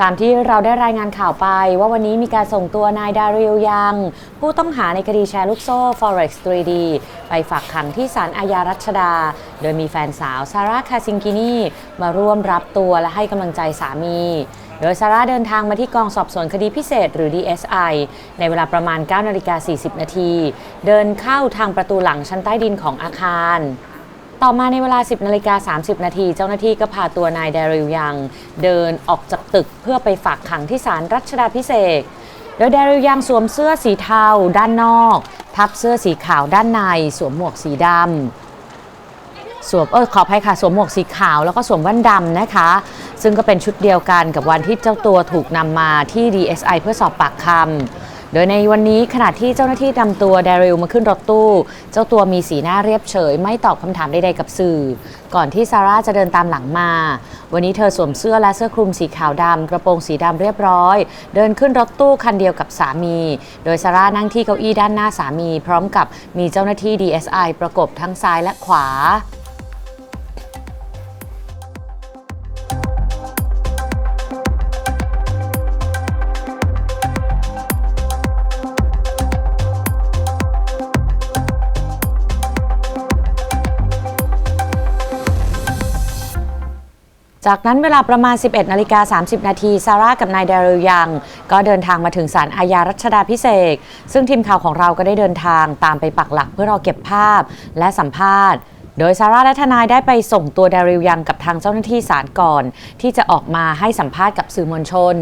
ตามที่เราได้รายงานข่าวไป ว่าวันนี้มีการส่งตัวนายดาริลยัง ผู้ต้องหาในคดีแชร์ลูกโซ่ Forex 3D ไปฝากขังที่ศาลอาญารัชดา โดยมีแฟนสาวซาร่าคาซิงกินีมาร่วมรับตัวและให้กำลังใจสามี โดยซาร่าเดินทางมาที่กองสอบสวนคดีพิเศษหรือ DSI ในเวลาประมาณ9นาฬิกา40 นาที เดินเข้าทางประตูหลังชั้นใต้ดินของอาคาร ต่อมาในเวลา 10นาฬิกา30 นาที เจ้าหน้าที่ก็พาตัวนายเดริลยังเดินออกจากตึกเพื่อไปฝากขังที่ศาลรัชดาพิเศษโดยเดริลยังสวมเสื้อสีเทาด้านนอกทับเสื้อสีขาวด้านใน สวมหมวกสีดำสวมเออขออภัยค่ะ สวมหมวกสีขาวแล้วก็สวมแว่นดำนะคะ ซึ่งก็เป็นชุดเดียวกันกับวันที่เจ้าตัวถูกนำมาที่ DSI เพื่อสอบปากคำ โดยในวันนี้ขณะที่เจ้าหน้าที่นำตัวแดริลมาขึ้นรถตู้ เจ้าตัวมีสีหน้าเรียบเฉย ไม่ตอบคำถามใดๆกับสื่อ ก่อนที่ซาร่าจะเดินตามหลังมา วันนี้เธอสวมเสื้อและเสื้อคลุมสีขาวดำกระโปรงสีดำเรียบร้อย เดินขึ้นรถตู้คันเดียวกับสามี โดยซาร่านั่งที่เก้าอี้ด้านหน้าสามี พร้อมกับมีเจ้าหน้าที่ DSI ประกบทั้งซ้ายและขวา จากนั้นเวลาประมาณ 11นาฬิกา30 นาทีซาร่ากับนายเดริลยัง ก็เดินทางมาถึงศาลอาญารัชดาพิเศษ ซึ่งทีมข่าวของเราก็ได้เดินทางตามไปปักหลักเพื่อรอเก็บภาพและสัมภาษณ์ โดยซาร่าและทนายได้ไปส่งตัวเดริลยังกับทางเจ้าหน้าที่ศาลก่อน ที่จะออกมาให้สัมภาษณ์กับสื่อมวลชน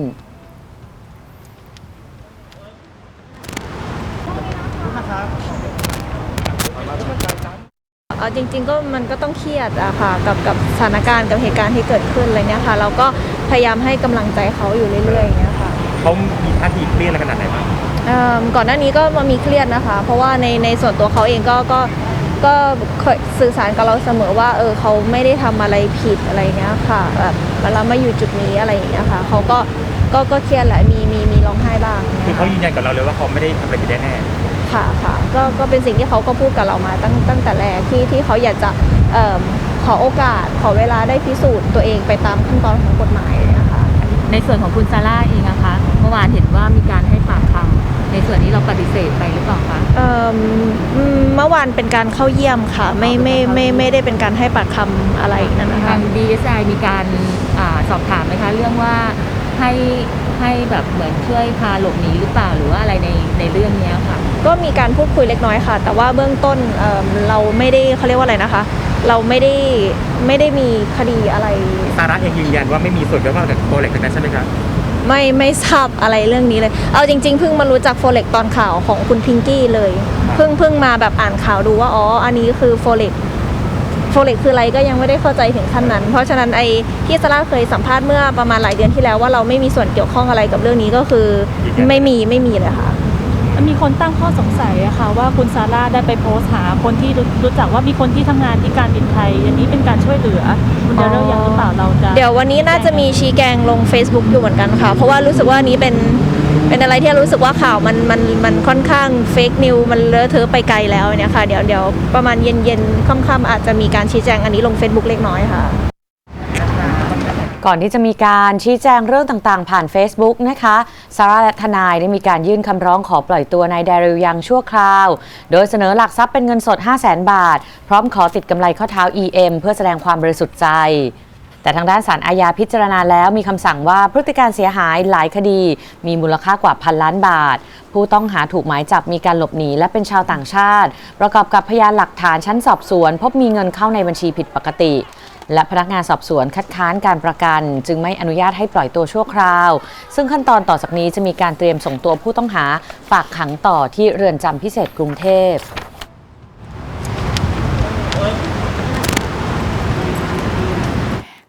เอา จริง ๆ ก็มันก็ต้องเครียดอะค่ะกับกับสถานการณ์กับเหตุการณ์ที่เกิดขึ้นอะไรเนี้ยค่ะ เราก็พยายามให้กำลังใจเขาอยู่เรื่อยๆอย่างเงี้ยค่ะ เขามีท่าทีเครียดอะไรขนาดไหนบ้างเอิ่มก่อนหน้านี้ก็มามีเครียดนะคะ เพราะว่าในในส่วนตัวเขาเองก็ก็ก็เคยสื่อสารกับเราเสมอว่าเออเขาไม่ได้ทำอะไรผิดอะไรเงี้ยค่ะแบบเรามาอยู่จุดนี้อะไรอย่างเงี้ยค่ะเขาก็ก็ก็เครียดแหละมีมีมีร้องไห้บ้างคือนี่ยเขายืนยันกับเราเลยว่าเขาไม่ได้ทำอะไรผิดแน่ ค่ะค่ะก็ก็เป็นสิ่งที่เขาก็พูดกับเรามาตั้งตั้งแต่แรกที่ที่เขาอยากจะเอิ่มขอโอกาสขอเวลาได้พิสูจน์ตัวเองไปตามขั้นตอนของกฎหมายนะคะในส่วนของคุณซาร่าเองนะคะเมื่อวานเห็นว่ามีการให้ปากคำในส่วนนี้เราปฏิเสธไปหรือเปล่าคะเอิ่มอืมเมื่อวานเป็นการเข้าเยี่ยมค่ะไม่ไม่ไม่ไม่ได้เป็นการให้ปากคำอะไรนั่นนะทาคะง DSI มีการอาสอบถามไหมคะเรื่องว่า ให้ให้แบบเหมือนช่วยพาหลบหนีหรือเปล่าหรือว่าอะไรในในเรื่องเนี้ยค่ะ ก็มีการพูดคุยเล็กน้อยค่ะ แต่ว่าเบื้องต้นเอิ่มเราไม่ได้เขาเรียกว่าอะไรนะคะ เราไม่ได้ไม่ได้มีคดีอะไรๆซาร่าเองยืนยันว่าไม่มีส่วนเกี่ยวข้องกับโปรเล็กนั้นใช่ไหมครับ ไม่ไม่ทราบอะไรเรื่องนี้เลย เอาจริงๆเพิ่งมารู้จักโฟเล็กตอนข่าวของคุณพิงกี้เลย เพิ่งเพิ่งมาแบบอ่านข่าวดูว่าอ๋ออันนี้คือโฟเล็ก โฟเล็กคืออะไรก็ยังไม่ได้เข้าใจถึงขั้นนั้น เพราะฉะนั้นไอ้ที่ซาร่าเคยสัมภาษณ์เมื่อประมาณหลายเดือนที่แล้วว่าเราไม่มีส่วนเกี่ยวข้องอะไรกับเรื่องนี้ก็คือยืนยันไม่มีไม่มีเลยค่ะมีคนตั้งข้อสงสัยอะค่ะว่าคุณซาร่าได้ไปโพสต์หาคนที่รู้รู้จักว่ามีคนที่ทำงานที่การบินไทยอันนี้เป็นการช่วยเหลือคุณเดรลยังหรือเปล่าเราจะเดี๋ยววันนี้น่าจะมีชี้แจงลง Facebook อยู่เหมือนกันค่ะ เพราะว่ารู้สึกว่าอันนี้เป็น เป็นอะไรที่รู้สึกว่าข่าวมันมันมันค่อนข้างเฟกนิวมันเลอะเทอะไปไกลแล้วเนี่ยค่ะ เดี๋ยวเดี๋ยวประมาณเย็นเย็นค่ำๆอาจจะมีการชี้แจงอันนี้ลง Facebook เล็กน้อยค่ะ ก่อนที่จะมีการชี้แจงเรื่องต่างๆ ผ่าน Facebook นะคะซาร่าและทนายได้มีการยื่นคำร้องขอปล่อยตัวนายแดริลยังชั่วคราว โดยเสนอหลักทรัพย์เป็นเงินสด 5 0 0 0 0 0 บาท พร้อมขอติดกำไรข้อเท้า EM เพื่อแสดงความบริสุทธิ์ใจ แต่ทางด้านศาลอาญาพิจารณาแล้วมีคำสั่งว่าพฤติการเสียหายหลายคดี มีมูลค่ากว่าพันล้านบาท ผู้ต้องหาถูกหมายจับมีการหลบหนีและเป็นชาวต่างชาติ ประกอบกับพยานหลักฐานชั้นสอบสวน พบมีเงินเข้าในบัญชีผิดปกติ และพนักงานสอบสวนคัดค้านการประกัน จึงไม่อนุญาตให้ปล่อยตัวชั่วคราว ซึ่งขั้นตอนต่อจากนี้จะมีการเตรียมส่งตัวผู้ต้องหาฝากขังต่อที่เรือนจำพิเศษกรุงเทพ